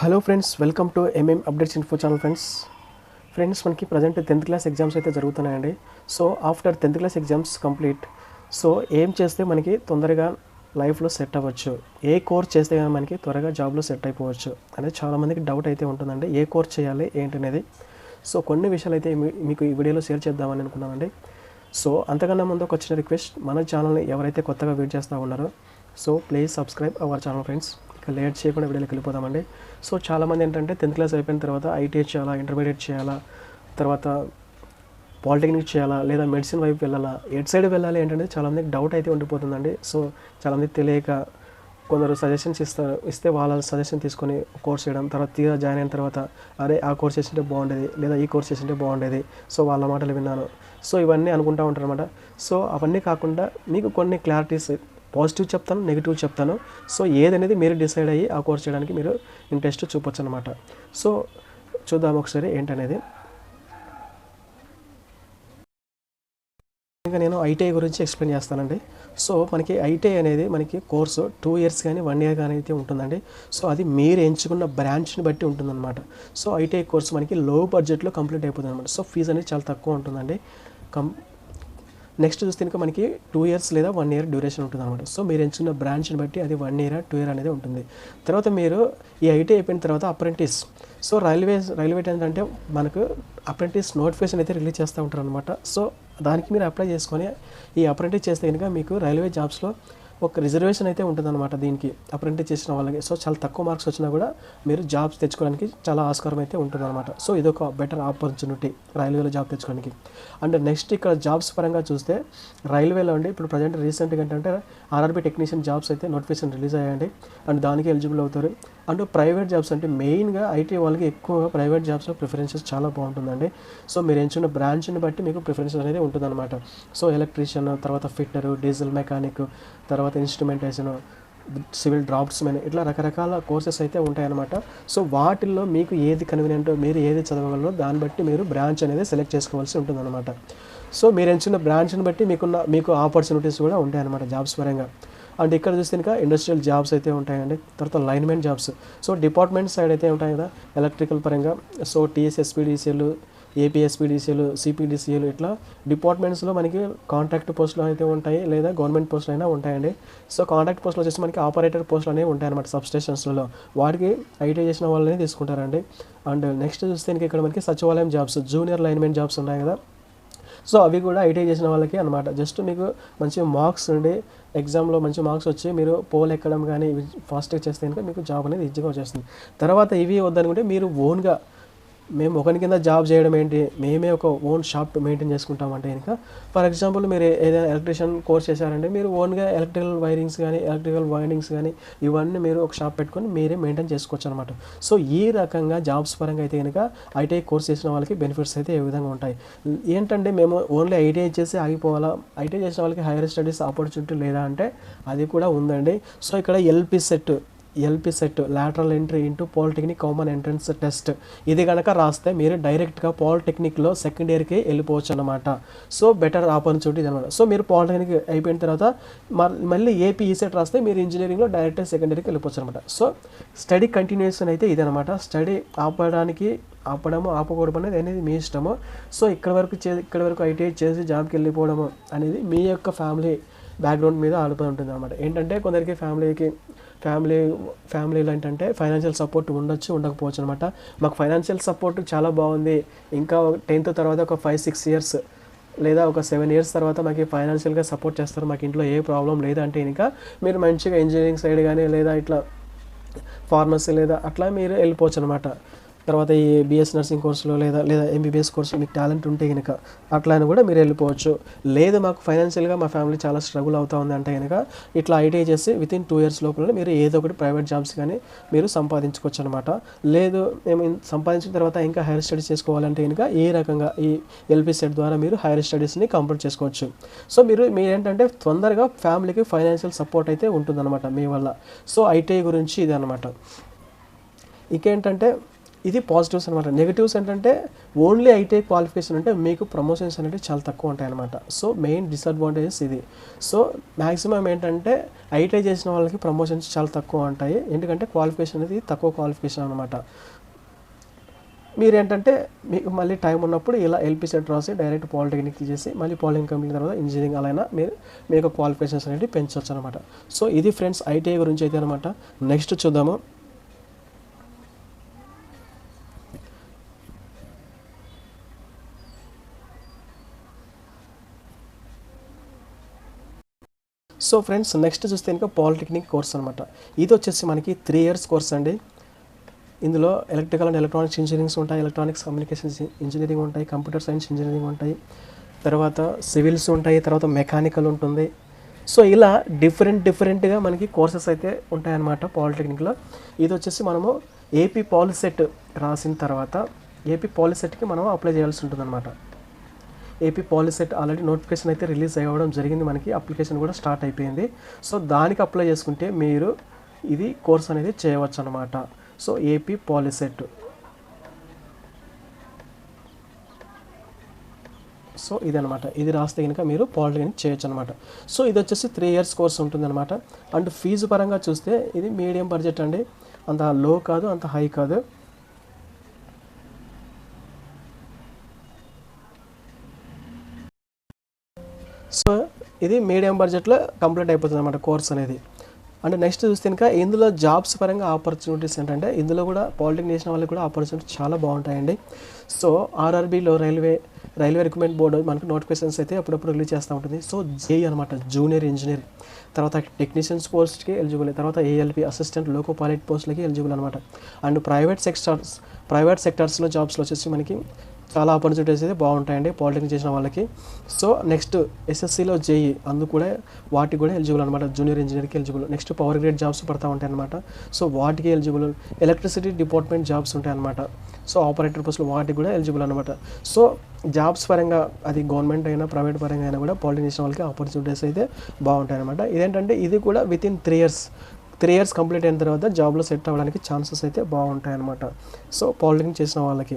Hello friends welcome to MM updates info channel friends. Friends మనకి present tenth class exams అయితే జరుగుతున్నాయండి. So after tenth class exams complete so ఏం చేస్తే మనకి తొందరగా లైఫ్లో సెట్ అవ్వచ్చు? ఏ కోర్స్ చేస్తే కానీ మనకి త్వరగా జాబ్లో సెట్ అయిపోవచ్చు? అనేది చాలామందికి డౌట్ అయితే ఉంటుందండి. ఏ కోర్స్ చేయాలి? ఏంటనేది? సో కొన్ని విషయాలు అయితే మీ- మీకు ఈ వీడియోలో షేర్ చేద్దామని అనుకున్నానండి సో అంతకన్నా ముందు ఒక చిన్న రిక్వెస్ట్ మన ఛానల్ని ఎవరైతే కొత్తగా వెయిట్ చేస్తూ ఉన్నారో so please subscribe our channel friends ఇక లేట్ చేయకుండా వీడియోకి వెళ్ళిపోదామండి. సో చాలామంది ఏంటంటే టెన్త్ క్లాస్ అయిపోయిన తర్వాత ఐటీఐ చేయాలా ఇంటర్మీడియట్ చేయాలా తర్వాత పాలిటెక్నిక్ చేయాలా లేదా మెడిసిన్ వైపు వెళ్ళాలా ఎటు సైడ్ వెళ్ళాలి ఏంటంటే చాలామందికి డౌట్ అయితే ఉండిపోతుందండి. సో చాలామందికి తెలియక కొందరు సజెషన్స్ ఇస్తారు ఇస్తే వాళ్ళ సజెషన్ తీసుకొని కోర్స్ చేయడం తర్వాత తీరా జాయిన్ అయిన తర్వాత అరే ఆ కోర్స్ చేసింటే బాగుండేది లేదా ఈ కోర్స్ చేసింటే బాగుండేది. సో వాళ్ళ మాటలు విన్నాను. సో ఇవన్నీ అనుకుంటూ ఉంటారు అనమాట సో అవన్నీ కాకుండా మీకు కొన్ని క్లారిటీస్ పాజిటివ్ చెప్తాను నెగిటివ్ చెప్తాను. సో ఏదనేది మీరు డిసైడ్ అయ్యి ఆ కోర్స్ చేయడానికి మీరు ఇంట్రెస్ట్ చూపొచ్చు అనమాట సో చూద్దాం ఒకసారి ఏంటనేది. ఇంకా నేను ఐటీఐ గురించి ఎక్స్ప్లెయిన్ చేస్తానండి. సో మనకి ఐటీఐ అనేది మనకి కోర్సు టూ ఇయర్స్ కానీ వన్ ఇయర్ కానీ అయితే ఉంటుందండి. సో అది మీరు ఎంచుకున్న బ్రాంచ్ని బట్టి ఉంటుందన్నమాట. సో ఐటీఐ కోర్స్ మనకి లో బడ్జెట్లో కంప్లీట్ అయిపోతుంది అనమాట సో ఫీజు అనేది చాలా తక్కువ ఉంటుందండి. కం నెక్స్ట్ చూస్తే ఇంకా మనకి టూ ఇయర్స్ లేదా వన్ ఇయర్ డ్యూరేషన్ ఉంటుంది అనమాట సో మీరు ఎంచుకున్న బ్రాంచ్ని బట్టి అది వన్ ఇయర్ టూ ఇయర్ అనేది ఉంటుంది. తర్వాత మీరు ఈ ఐటీ అయిపోయిన తర్వాత అప్రెంటిస్ సో రైల్వే రైల్వే ఏంటంటే మనకు అప్రెంటిస్ నోటిఫికేషన్ అయితే రిలీజ్ చేస్తూ ఉంటారు అనమాట సో దానికి మీరు అప్లై చేసుకొని ఈ అప్రెంటిస్ చేస్తే కనుక మీకు రైల్వే జాబ్స్లో ఒక రిజర్వేషన్ అయితే ఉంటుందన్నమాట దీనికి అప్రెంటిస్ చేసిన వాళ్ళకి. సో చాలా తక్కువ మార్క్స్ వచ్చినా కూడా మీరు జాబ్స్ తెచ్చుకోవడానికి చాలా ఆస్కారం అయితే ఉంటుందన్నమాట. సో ఇది ఒక బెటర్ ఆపర్చునిటీ రైల్వేలో జాబ్ తెచ్చుకోవడానికి. అండ్ నెక్స్ట్ ఇక్కడ జాబ్స్ పరంగా చూస్తే రైల్వేలో అండి ఇప్పుడు ప్రజెంట్ రీసెంట్గా ఏంటంటే ఆర్ఆర్బీ టెక్నీషియన్ జాబ్స్ అయితే నోటిఫికేషన్ రిలీజ్ అయ్యాయండి. అండ్ దానికి ఎలిజిబుల్ అవుతారు. అండ్ ప్రైవేట్ జాబ్స్ అంటే మెయిన్గా ఐటీ వాళ్ళకి ఎక్కువగా ప్రైవేట్ జాబ్స్లో ప్రిఫరెన్సెస్ చాలా బాగుంటుందండి. సో మీరు ఎంచుకున్న బ్రాంచ్ని బట్టి మీకు ప్రిఫరెన్స్ అనేది ఉంటుందన్నమాట. సో ఎలక్ట్రీషియన్ తర్వాత ఫిట్టరు డీజిల్ మెకానిక్ తర్వాత ఇన్స్ట్రుమెంటేషన్ సివిల్ డ్రాఫ్ట్స్మెన్ ఇట్లా రకరకాల కోర్సెస్ అయితే ఉంటాయన్నమాట. సో వాటిల్లో మీకు ఏది కన్వీనియంటో మీరు ఏది చదవగలరో దాన్ని బట్టి మీరు బ్రాంచ్ అనేది సెలెక్ట్ చేసుకోవాల్సి ఉంటుందన్నమాట. సో మీరు ఎంచుకున్న బ్రాంచ్ని బట్టి మీకున్న మీకు ఆపర్చునిటీస్ కూడా ఉంటాయన్నమాట జాబ్స్ పరంగా. అండ్ ఇక్కడ చూస్తే ఇంకా ఇండస్ట్రియల్ జాబ్స్ అయితే ఉంటాయండి. తర్వాత linemen jobs so department side అయితే ఉంటాయి కదా ఎలక్ట్రికల్ పరంగా. సో టీఎస్ఎస్పీడీసీఎల్ ఏపీఎస్పీడీసీలు సిపిడిసిఎల్ ఇట్లా డిపార్ట్మెంట్స్లో మనకి కాంట్రాక్ట్ పోస్టులు అయితే ఉంటాయి లేదా గవర్నమెంట్ పోస్టులు అయినా ఉంటాయండి. సో కాంట్రాక్ట్ పోస్టులు వచ్చేసి మనకి ఆపరేటర్ పోస్టులు అనేవి ఉంటాయి అనమాట సబ్ స్టేషన్స్లో వాటికి ఐటీ చేసిన వాళ్ళని తీసుకుంటారండి. అండ్ నెక్స్ట్ చూస్తే ఇక్కడ మనకి సచివాలయం జాబ్స్ జూనియర్ లైన్మెన్ జాబ్స్ ఉన్నాయి కదా. సో అవి కూడా ఐటీఐ చేసిన వాళ్ళకి అనమాట జస్ట్ మీకు మంచి మార్క్స్ ఉండి ఎగ్జామ్లో మంచి మార్క్స్ వచ్చి మీరు పోల్ ఎక్కడం కానీ ఇవి ఫాస్ట్గా చేస్తే కనుక మీకు జాబ్ అనేది ఈజీగా వచ్చేస్తుంది. తర్వాత ఇవి వద్దనుకుంటే మీరు ఓన్గా మేము ఒకరి కింద జాబ్ చేయడం ఏంటి? మేమే ఒక ఓన్ షాప్ మెయింటైన్ చేసుకుంటామంటే కనుక ఫర్ ఎగ్జాంపుల్ మీరు ఏదైనా ఎలక్ట్రీషియన్ కోర్స్ చేశారంటే మీరు ఓన్గా ఎలక్ట్రికల్ వైరింగ్స్ కానీ ఎలక్ట్రికల్ వైండింగ్స్ కానీ ఇవన్నీ మీరు ఒక షాప్ పెట్టుకొని మీరే మెయింటైన్ చేసుకోవచ్చు అనమాట సో ఈ రకంగా జాబ్స్ పరంగా అయితే కనుక ఐటీఐ కోర్స్ చేసిన వాళ్ళకి బెనిఫిట్స్ అయితే ఏ విధంగా ఉంటాయి? ఏంటంటే మేము ఓన్లీ ఐటీఐ చేసి ఆగిపోవాలా? ఐటీఐ చేసిన వాళ్ళకి హైయర్ స్టడీస్ ఆపర్చునిటీ లేదా అంటే అది కూడా ఉందండి. సో ఇక్కడ LP set LP set lateral entry into polytechnic common entrance test ఇది కనుక రాస్తే మీరు డైరెక్ట్గా పాలిటెక్నిక్లో సెకండ్ ఇయర్కి వెళ్ళిపోవచ్చు అనమాట సో బెటర్ ఆపర్చునిటీ అనమాట సో మీరు పాలిటెక్నిక్ అయిపోయిన తర్వాత మళ్ళీ ఏపీ ఈసెట్ రాస్తే మీరు ఇంజనీరింగ్లో డైరెక్ట్ సెకండ్ ఇయర్కి వెళ్ళిపోవచ్చు అనమాట సో స్టడీ కంటిన్యూషన్ అయితే ఇదనమాట స్టడీ ఆపడానికి ఆపడము ఆపకూడదు అనేది అనేది మీ ఇష్టము. సో ఇక్కడ వరకు చే ఇక్కడ వరకు ఐటీఐ చేసి జాబ్కి వెళ్ళిపోవడము అనేది మీ యొక్క ఫ్యామిలీ బ్యాక్గ్రౌండ్ మీద ఆడిపోయి ఉంటుంది అనమాట ఏంటంటే కొందరికి ఫ్యామిలీకి ఫ్యామిలీ ఫ్యామిలీలో ఏంటంటే ఫైనాన్షియల్ సపోర్ట్ ఉండొచ్చు ఉండకపోవచ్చు అనమాట మాకు ఫైనాన్షియల్ సపోర్ట్ చాలా బాగుంది. ఇంకా టెన్త్ తర్వాత ఒక ఫైవ్ సిక్స్ ఇయర్స్ లేదా ఒక సెవెన్ ఇయర్స్ తర్వాత మాకు ఫైనాన్షియల్గా సపోర్ట్ చేస్తారు. మాకు ఇంట్లో ఏ ప్రాబ్లం లేదంటే ఇంకా మీరు మంచిగా ఇంజనీరింగ్ సైడ్ కానీ లేదా ఇట్లా ఫార్మసీ లేదా అట్లా మీరు వెళ్ళిపోవచ్చు అనమాట తర్వాత ఈ బిఎస్ నర్సింగ్ కోర్సులో లేదా లేదా ఎంబీబీఎస్ కోర్సు మీకు టాలెంట్ ఉంటే కనుక అట్లా అని కూడా మీరు వెళ్ళిపోవచ్చు. లేదు మాకు ఫైనాన్షియల్గా మా ఫ్యామిలీ చాలా స్ట్రగుల్ అవుతా ఉంది అంటే కనుక ఇట్లా ఐటీఐ చేసి విత్ ఇన్ టూ ఇయర్స్ లోపల మీరు ఏదో ఒకటి ప్రైవేట్ జాబ్స్ కానీ మీరు సంపాదించుకోవచ్చు అనమాట లేదు మేము సంపాదించిన తర్వాత ఇంకా హైయర్ స్టడీస్ చేసుకోవాలంటే కనుక ఏ రకంగా ఈ ఎల్పీ సెట్ ద్వారా మీరు హైయర్ స్టడీస్ని కంప్లీట్ చేసుకోవచ్చు. సో మీరు మీరేంటంటే తొందరగా ఫ్యామిలీకి ఫైనాన్షియల్ సపోర్ట్ అయితే ఉంటుందన్నమాట మీ వల్ల. సో ఐటీఐ గురించి ఇది అనమాట ఇంకేంటంటే ఇది పాజిటివ్స్ అనమాట నెగిటివ్స్ ఏంటంటే ఓన్లీ ఐటీఐ క్వాలిఫికేషన్ అంటే మీకు ప్రమోషన్స్ అనేవి చాలా తక్కువ ఉంటాయి అనమాట సో మెయిన్ డిసడ్వాంటేజెస్ ఇది. సో మ్యాక్సిమం ఏంటంటే ఐటీఐ చేసిన వాళ్ళకి ప్రమోషన్స్ చాలా తక్కువ ఉంటాయి. ఎందుకంటే క్వాలిఫికేషన్ అనేది తక్కువ క్వాలిఫికేషన్ అనమాట మీరు ఏంటంటే మీకు మళ్ళీ టైం ఉన్నప్పుడు ఇలా ఎల్పీ సెట్ రాసి డైరెక్ట్ పాలిటెక్నిక్ చేసి మళ్ళీ పాలిటెక్నిక్ కంపెనీ తర్వాత ఇంజనీరింగ్ అలా అయినా మీరు మీ యొక్క క్వాలిఫికేషన్స్ అనేవి పెంచవచ్చు అనమాట సో ఇది ఫ్రెండ్స్ ఐటీఐ గురించి అయితే అనమాట నెక్స్ట్ చూద్దాము. సో ఫ్రెండ్స్ నెక్స్ట్ చూస్తే ఇంకా పాలిటెక్నిక్ కోర్స్ అనమాట ఇది వచ్చేసి మనకి త్రీ ఇయర్స్ కోర్స్ అండి. ఇందులో ఎలక్ట్రికల్ అండ్ ఎలక్ట్రానిక్స్ ఇంజనీరింగ్స్ ఉంటాయి ఎలక్ట్రానిక్స్ కమ్యూనికేషన్స్ ఇంజనీరింగ్ ఉంటాయి కంప్యూటర్ సైన్స్ ఇంజనీరింగ్ ఉంటాయి తర్వాత సివిల్స్ ఉంటాయి తర్వాత మెకానికల్ ఉంటుంది. సో ఇలా డిఫరెంట్ డిఫరెంట్గా మనకి కోర్సెస్ అయితే ఉంటాయన్నమాట పాలిటెక్నిక్లో ఇది వచ్చేసి మనము ఏపీ పాలిసెట్ రాసిన తర్వాత ఏపీ పాలిసెట్కి మనం అప్లై చేయాల్సి ఉంటుందన్నమాట. ఏపీ పాలిసెట్ ఆల్రెడీ నోటిఫికేషన్ అయితే రిలీజ్ అవ్వడం జరిగింది. మనకి అప్లికేషన్ కూడా స్టార్ట్ అయిపోయింది. సో దానికి అప్లై చేసుకుంటే మీరు ఇది కోర్స్ అనేది చేయవచ్చు అనమాట సో ఏపీ పాలిసెట్ సో ఇదనమాట ఇది రాస్తే కనుక మీరు పాలిటెక్నిక్ చేయొచ్చు అనమాట సో ఇది వచ్చేసి త్రీ ఇయర్స్ కోర్స్ ఉంటుందన్నమాట. అండ్ ఫీజు పరంగా చూస్తే ఇది మీడియం బడ్జెట్ అండి. అంత లో కాదు అంత హై కాదు. సో ఇది మీడియం బడ్జెట్లో కంప్లీట్ అయిపోతుంది అనమాట కోర్స్ అనేది. అండ్ నెక్స్ట్ చూస్తే ఇంకా ఇందులో జాబ్స్ పరంగా ఆపర్చునిటీస్ ఏంటంటే ఇందులో కూడా పాలిటెక్నిక్ చేసిన వాళ్ళకి కూడా ఆపర్చునిటీ చాలా బాగుంటాయండి. సో ఆర్ఆర్బీలో రైల్వే రైల్వే రిక్రూట్మెంట్ బోర్డు మనకు నోటిఫికేషన్స్ అయితే అప్పుడప్పుడు రిలీజ్ చేస్తూ ఉంటుంది. సో జేఈ అనమాట జూనియర్ ఇంజనీర్. తర్వాత టెక్నీషియన్స్ పోస్ట్కి ఎలిజిబుల్ తర్వాత ఏఎల్పి అసిస్టెంట్ లోకో పైలట్ పోస్ట్లకి ఎలిజిబుల్ అనమాట అండ్ ప్రైవేట్ సెక్టార్స్ ప్రైవేట్ సెక్టార్స్లో జాబ్స్లో వచ్చేసి మనకి చాలా ఆపర్చునిటీస్ అయితే బాగుంటాయండి పాలిటెక్నిక్ చేసిన వాళ్ళకి. సో నెక్స్ట్ ఎస్ఎస్సిలో జేఈ అందుకు కూడా వాటికి కూడా ఎలిజిబుల్ అనమాట junior ఇంజనీర్కి eligible next power grade jobs పడతా ఉంటాయి అనమాట సో వాటికి ఎలిజిబుల్ ఎలక్ట్రిసిటీ డిపార్ట్మెంట్ జాబ్స్ ఉంటాయి అనమాట సో ఆపరేటర్ పోస్టులు వాటికి కూడా ఎలిజిబుల్ అనమాట సో జాబ్స్ పరంగా అది గవర్నమెంట్ అయినా ప్రైవేట్ పరంగా అయినా కూడా పాలిటెక్నిక్ చేసిన వాళ్ళకి ఆపర్చునిటీస్ అయితే బాగుంటాయి అనమాట ఇదేంటంటే ఇది కూడా within three years three years complete అయిన తర్వాత జాబ్లో సెట్ అవ్వడానికి ఛాన్సెస్ అయితే బాగుంటాయి అనమాట సో పాలిటెక్నిక్ చేసిన వాళ్ళకి.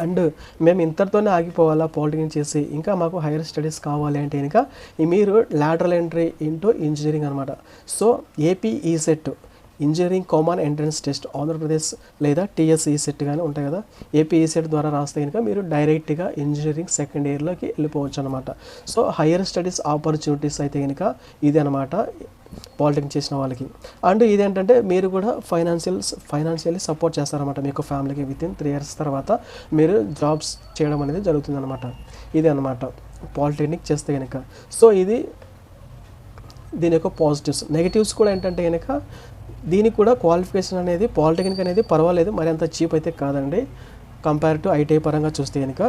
అండ్ మేము ఇంతటితోనే ఆగిపోవాలా పాలిటెక్నిక్ చేసి ఇంకా మాకు హైయర్ స్టడీస్ కావాలి అంటే కనుక మీరు లాటరల్ ఎంట్రీ ఇంటూ ఇంజనీరింగ్ అనమాట so AP ECET engineering common entrance test Andhra Pradesh లేదా టీఎస్ఈ సెట్ కానీ ఉంటాయి కదా. ఏపీ సెట్ ద్వారా రాస్తే కనుక మీరు డైరెక్ట్గా ఇంజనీరింగ్ సెకండ్ ఇయర్లోకి వెళ్ళిపోవచ్చు అనమాట సో హయ్యర్ స్టడీస్ ఆపర్చునిటీస్ అయితే కనుక ఇది అనమాట పాలిటెక్నిక్ చేసిన వాళ్ళకి. అండ్ ఇదేంటంటే మీరు కూడా ఫైనాన్షియల్ ఫైనాన్షియల్లీ సపోర్ట్ చేస్తారన్నమాట మీ యొక్క ఫ్యామిలీకి విత్ ఇన్ త్రీ ఇయర్స్ తర్వాత మీరు జాబ్స్ చేయడం అనేది జరుగుతుందన్నమాట. ఇది అనమాట పాలిటెక్నిక్ చేస్తే కనుక సో ఇది దీని యొక్క పాజిటివ్స్. నెగిటివ్స్ కూడా ఏంటంటే కనుక దీనికి కూడా క్వాలిఫికేషన్ అనేది పాలిటెక్నిక్ అనేది పర్వాలేదు. మరి అంత చీప్ అయితే కాదండి. కంపేర్ టు ఐటీఐ పరంగా చూస్తే కనుక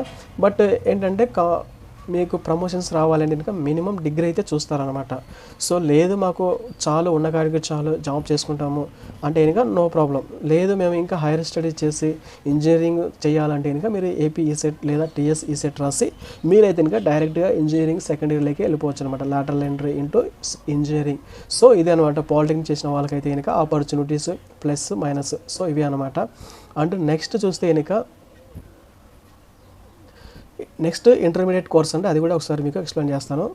బట్ ఏంటంటే కా మీకు ప్రమోషన్స్ రావాలంటే కనుక మినిమం డిగ్రీ అయితే చూస్తారనమాట సో లేదు మాకు చాలు ఉన్న కాడికి చాలు జాబ్ చేసుకుంటాము అంటే కనుక నో ప్రాబ్లం లేదు మేము ఇంకా హైయర్ స్టడీస్ చేసి ఇంజనీరింగ్ చేయాలంటే కనుక మీరు ఏపీ ఈసెట్ లేదా టీఎస్ ఈసెట్ రాసి మీరైతే కనుక డైరెక్ట్గా ఇంజనీరింగ్ సెకండ్ ఇయర్లోకి వెళ్ళిపోవచ్చు అనమాట lateral entry into engineering so ఇదే అనమాట పాలిటెక్నిక్ చేసిన వాళ్ళకైతే కనుక ఆపర్చునిటీస్ ప్లస్ మైనస్ సో ఇవి అనమాట అండ్ నెక్స్ట్ చూస్తే కనుక నెక్స్ట్ ఇంటర్మీడియట్ కోర్స్ అంటే అది కూడా ఒకసారి మీకు ఎక్స్ప్లెయిన్ చేస్తాను.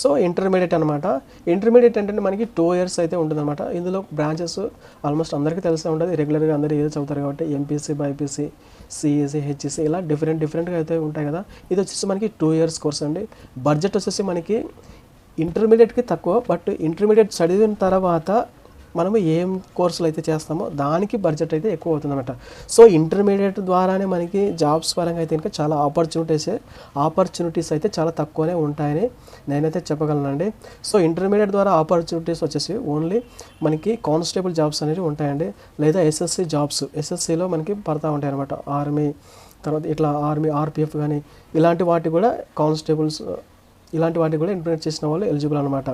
సో ఇంటర్మీడియట్ అనమాట ఇంటర్మీడియట్ అంటే మనకి టూ ఇయర్స్ అయితే ఉంటుందన్నమాట. ఇందులో బ్రాంచెస్ ఆల్మోస్ట్ అందరికీ తెలిసే ఉంటుంది. రెగ్యులర్గా అందరూ ఏదో చదువుతారు కాబట్టి ఎంపీసీ బైపీసీ సిఎస్సి హెచ్ఈసీ ఇలా డిఫరెంట్ డిఫరెంట్గా అయితే ఉంటాయి కదా. ఇది వచ్చేసి మనకి టూ ఇయర్స్ కోర్స్ అండి. బడ్జెట్ వచ్చేసి మనకి ఇంటర్మీడియట్కి తక్కువ బట్ ఇంటర్మీడియట్ చదివిన తర్వాత మనము ఏం కోర్సులు అయితే చేస్తామో దానికి బడ్జెట్ అయితే ఎక్కువ అవుతుందన్నమాట. సో ఇంటర్మీడియట్ ద్వారానే మనకి జాబ్స్ పరంగా అయితే ఇంకా చాలా ఆపర్చునిటీస్ ఆపర్చునిటీస్ అయితే చాలా తక్కువనే ఉంటాయని నేనైతే చెప్పగలనండి. సో ఇంటర్మీడియట్ ద్వారా ఆపర్చునిటీస్ వచ్చేసి ఓన్లీ మనకి కానిస్టేబుల్ జాబ్స్ అనేవి ఉంటాయండి. లేదా ఎస్ఎస్సి జాబ్స్ ఎస్ఎస్సిలో మనకి పడతా ఉంటాయి అనమాట ఆర్మీ తర్వాత ఇట్లా ఆర్మీ ఆర్పిఎఫ్ కానీ ఇలాంటి వాటి కూడా కానిస్టేబుల్స్ ఇలాంటి వాటికి కూడా ఇంటర్మీడియట్ చేసిన వాళ్ళు ఎలిజిబుల్ అనమాట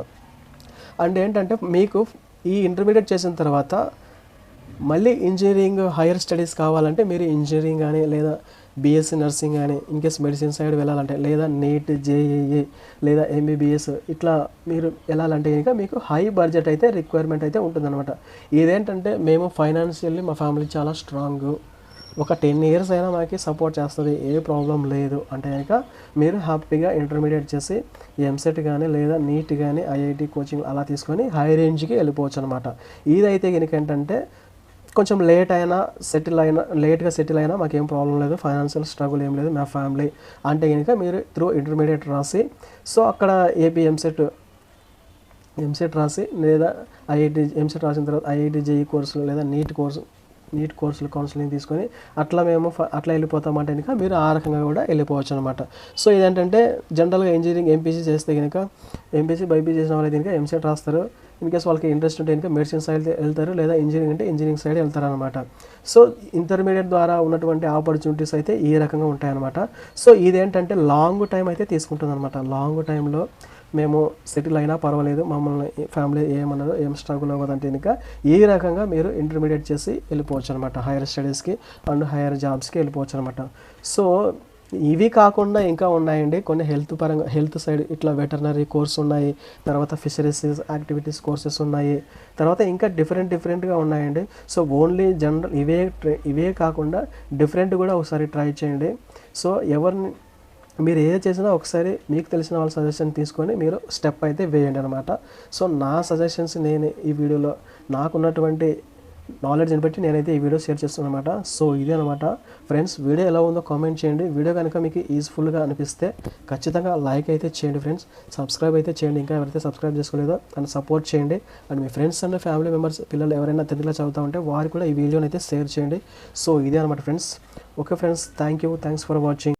అండ్ ఏంటంటే మీకు ఈ ఇంటర్మీడియట్ చేసిన తర్వాత మళ్ళీ ఇంజనీరింగ్ హైయర్ స్టడీస్ కావాలంటే మీరు ఇంజనీరింగ్ కానీ లేదా బీఎస్సీ నర్సింగ్ కానీ ఇన్కేస్ మెడిసిన్ సైడ్ వెళ్ళాలంటే లేదా నీట్ జేఏఏ లేదా ఎంబీబీఎస్ ఇట్లా మీరు వెళ్ళాలంటే కనుక మీకు హై బడ్జెట్ అయితే రిక్వైర్మెంట్ అయితే ఉంటుందన్నమాట. ఇదేంటంటే మేము ఫైనాన్షియల్లీ మా ఫ్యామిలీ చాలా స్ట్రాంగ్ ఒక టెన్ ఇయర్స్ అయినా మనకి సపోర్ట్ చేస్తుంది ఏ ప్రాబ్లం లేదు అంటే కనుక మీరు హ్యాపీగా ఇంటర్మీడియట్ చేసి ఎంసెట్ కానీ లేదా నీట్ కానీ ఐఐటి కోచింగ్ అలా తీసుకొని హై రేంజ్కి వెళ్ళిపోవచ్చు అనమాట ఇదైతే కనుక ఏంటంటే కొంచెం లేట్ అయినా సెటిల్ అయినా లేట్గా సెటిల్ అయినా మాకేం ప్రాబ్లం లేదు ఫైనాన్షియల్ స్ట్రగుల్ ఏం లేదు మా ఫ్యామిలీ అంటే కనుక మీరు త్రూ ఇంటర్మీడియట్ రాసి సో అక్కడ ఏపీ ఎంసెట్ ఎంసెట్ రాసి లేదా ఐఐటి ఎంసెట్ రాసిన తర్వాత ఐఐటి జేఈ కోర్సులు లేదా నీట్ కోర్సు నీట్ కోర్సులు కౌన్సిలింగ్ తీసుకొని అట్లా మేము అట్లా వెళ్ళిపోతామంటే కనుక మీరు ఆ రకంగా కూడా వెళ్ళిపోవచ్చు అనమాట సో ఇదేంటంటే జనరల్గా ఇంజనీరింగ్ ఎంపీసీ చేస్తే కనుక ఎంపీసీ బైపీ చేసిన వాళ్ళు కనుక ఎంసెట్ రాస్తారు. ఇన్ కేస్ వాళ్ళకి ఇంట్రెస్ట్ ఉంటే కనుక మెడిసిన్ సైడ్ వెళ్తారు లేదా ఇంజనీరింగ్ అంటే ఇంజనీరింగ్ సైడ్ వెళ్తారు అనమాట సో ఇంటర్మీడియట్ ద్వారా ఉన్నటువంటి ఆపర్చునిటీస్ అయితే ఈ రకంగా ఉంటాయన్నమాట. సో ఇదేంటంటే లాంగ్ టైం అయితే తీసుకుంటుంది అనమాట లాంగ్ టైంలో మేము సెటిల్ అయినా పర్వాలేదు మమ్మల్ని ఫ్యామిలీ ఏమన్నారు ఏం స్ట్రగుల్ అవ్వదంటే ఇంకా ఈ రకంగా మీరు ఇంటర్మీడియట్ చేసి వెళ్ళిపోవచ్చు అనమాట హైయర్ స్టడీస్కి అండ్ హైయర్ జాబ్స్కి వెళ్ళిపోవచ్చు అనమాట సో ఇవి కాకుండా ఇంకా ఉన్నాయండి. కొన్ని హెల్త్ పరంగా హెల్త్ సైడ్ ఇట్లా వెటర్నరీ కోర్స్ ఉన్నాయి తర్వాత ఫిషరీస్ యాక్టివిటీస్ కోర్సెస్ ఉన్నాయి తర్వాత ఇంకా డిఫరెంట్ డిఫరెంట్గా ఉన్నాయండి. సో ఓన్లీ జనరల్ ఇవే ట్రై- ఇవే కాకుండా డిఫరెంట్ కూడా ఒకసారి ట్రై చేయండి. సో ఎవరిని మీరు ఏది చేసినా ఒకసారి మీకు తెలిసిన వాళ్ళ సజెషన్ తీసుకొని మీరు స్టెప్ అయితే వేయండి అనమాట సో నా సజెషన్స్ నేను ఈ వీడియోలో నాకున్నటువంటి నాలెడ్జ్ని బట్టి నేనైతే ఈ వీడియో షేర్ చేస్తున్నాను అనమాట సో ఇదే అనమాట ఫ్రెండ్స్ వీడియో ఎలా ఉందో కామెంట్ చేయండి. వీడియో కనుక మీకు యూస్ఫుల్గా అనిపిస్తే ఖచ్చితంగా లైక్ అయితే చేయండి ఫ్రెండ్స్ సబ్స్క్రైబ్ అయితే చేయండి. ఇంకా ఎవరైతే సబ్స్క్రైబ్ చేసుకోలేదో అండ్ సపోర్ట్ చేయండి. అండ్ మీ ఫ్రెండ్స్ అండ్ ఫ్యామిలీ మెంబర్స్ పిల్లలు ఎవరైనా తెలుగులో చదువుతా ఉంటే వారు కూడా ఈ వీడియోని అయితే షేర్ చేయండి. సో ఇదే అనమాట friends okay friends thank you thanks for watching